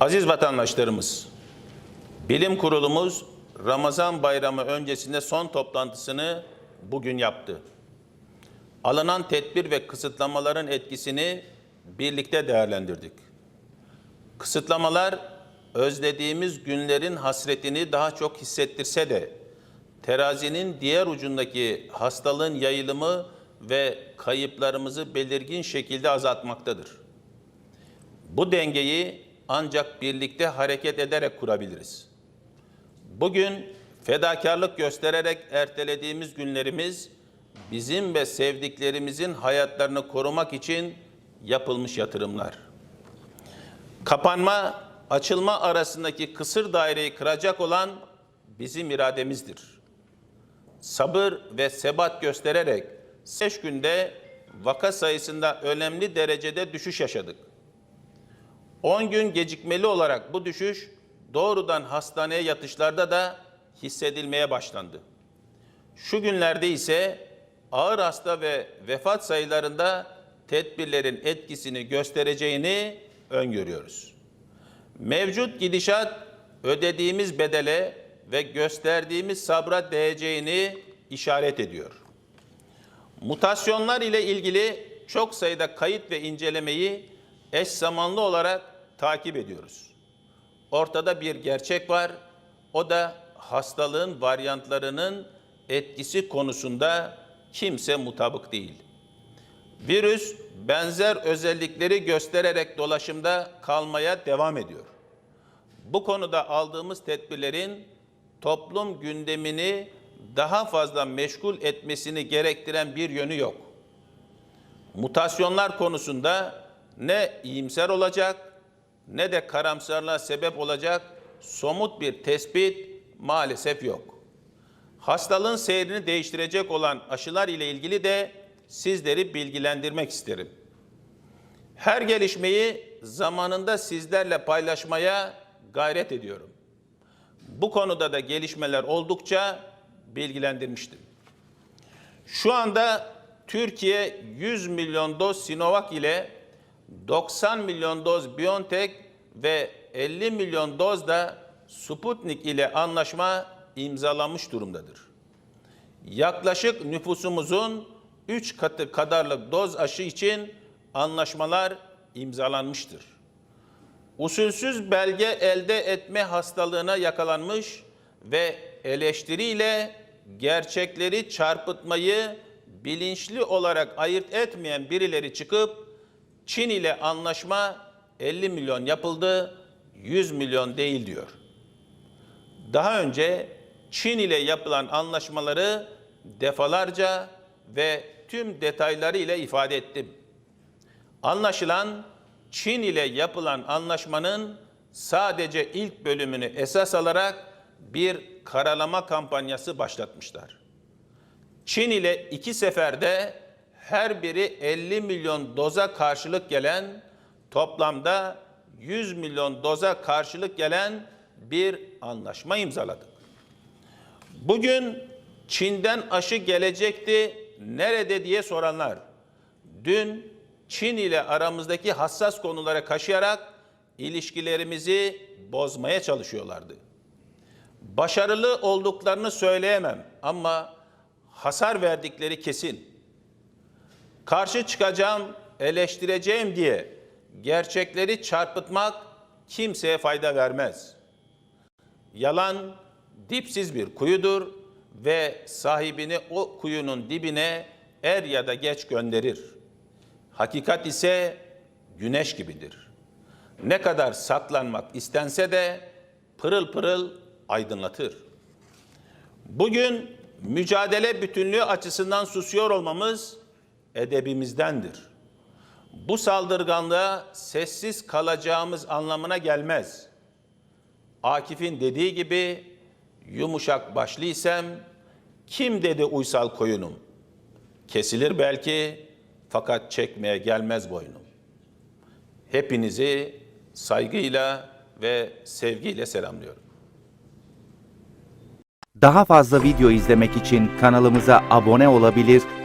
Aziz vatandaşlarımız, Bilim Kurulumuz Ramazan Bayramı öncesinde son toplantısını bugün yaptı. Alınan tedbir ve kısıtlamaların etkisini birlikte değerlendirdik. Kısıtlamalar özlediğimiz günlerin hasretini daha çok hissettirse de terazinin diğer ucundaki hastalığın yayılımı ve kayıplarımızı belirgin şekilde azaltmaktadır. Bu dengeyi ancak birlikte hareket ederek kurabiliriz. Bugün fedakarlık göstererek ertelediğimiz günlerimiz bizim ve sevdiklerimizin hayatlarını korumak için yapılmış yatırımlar. Kapanma, açılma arasındaki kısır daireyi kıracak olan bizim irademizdir. Sabır ve sebat göstererek 5 günde vaka sayısında önemli derecede düşüş yaşadık. 10 gün gecikmeli olarak bu düşüş doğrudan hastaneye yatışlarda da hissedilmeye başlandı. Şu günlerde ise ağır hasta ve vefat sayılarında tedbirlerin etkisini göstereceğini öngörüyoruz. Mevcut gidişat ödediğimiz bedele ve gösterdiğimiz sabra değeceğini işaret ediyor. Mutasyonlar ile ilgili çok sayıda kayıt ve incelemeyi eş zamanlı olarak takip ediyoruz. Ortada bir gerçek var. O da hastalığın varyantlarının etkisi konusunda kimse mutabık değil. Virüs benzer özellikleri göstererek dolaşımda kalmaya devam ediyor. Bu konuda aldığımız tedbirlerin toplum gündemini daha fazla meşgul etmesini gerektiren bir yönü yok. Mutasyonlar konusunda ne iyimser olacak ne de karamsarlığa sebep olacak somut bir tespit maalesef yok. Hastalığın seyrini değiştirecek olan aşılar ile ilgili de sizleri bilgilendirmek isterim. Her gelişmeyi zamanında sizlerle paylaşmaya gayret ediyorum. Bu konuda da gelişmeler oldukça bilgilendirmiştim. Şu anda Türkiye 100 milyon doz Sinovac ile 90 milyon doz BioNTech ve 50 milyon doz da Sputnik ile anlaşma imzalanmış durumdadır. Yaklaşık nüfusumuzun 3 katı kadarlık doz aşı için anlaşmalar imzalanmıştır. Usulsüz belge elde etme hastalığına yakalanmış ve eleştiriyle gerçekleri çarpıtmayı bilinçli olarak ayırt etmeyen birileri çıkıp Çin ile anlaşma 50 milyon yapıldı, 100 milyon değil diyor. Daha önce Çin ile yapılan anlaşmaları defalarca ve tüm detayları ile ifade ettim. Anlaşılan Çin ile yapılan anlaşmanın sadece ilk bölümünü esas alarak bir karalama kampanyası başlatmışlar. Çin ile iki seferde her biri 50 milyon doza karşılık gelen toplamda 100 milyon doza karşılık gelen bir anlaşma imzaladık. Bugün Çin'den aşı gelecekti nerede diye soranlar dün Çin ile aramızdaki hassas konulara kaşıyarak ilişkilerimizi bozmaya çalışıyorlardı. Başarılı olduklarını söyleyemem ama hasar verdikleri kesin. Karşı çıkacağım, eleştireceğim diye gerçekleri çarpıtmak kimseye fayda vermez. Yalan dipsiz bir kuyudur ve sahibini o kuyunun dibine er ya da geç gönderir. Hakikat ise güneş gibidir. Ne kadar saklanmak istense de pırıl pırıl aydınlatır. Bugün mücadele bütünlüğü açısından susuyor olmamız edebimizdendir. Bu saldırganlığa sessiz kalacağımız anlamına gelmez. Akif'in dediği gibi yumuşak başlıysam kim dedi uysal koyunum? Kesilir belki fakat çekmeye gelmez boynum. Hepinizi saygıyla ve sevgiyle selamlıyorum. Daha fazla video izlemek için kanalımıza abone olabilir,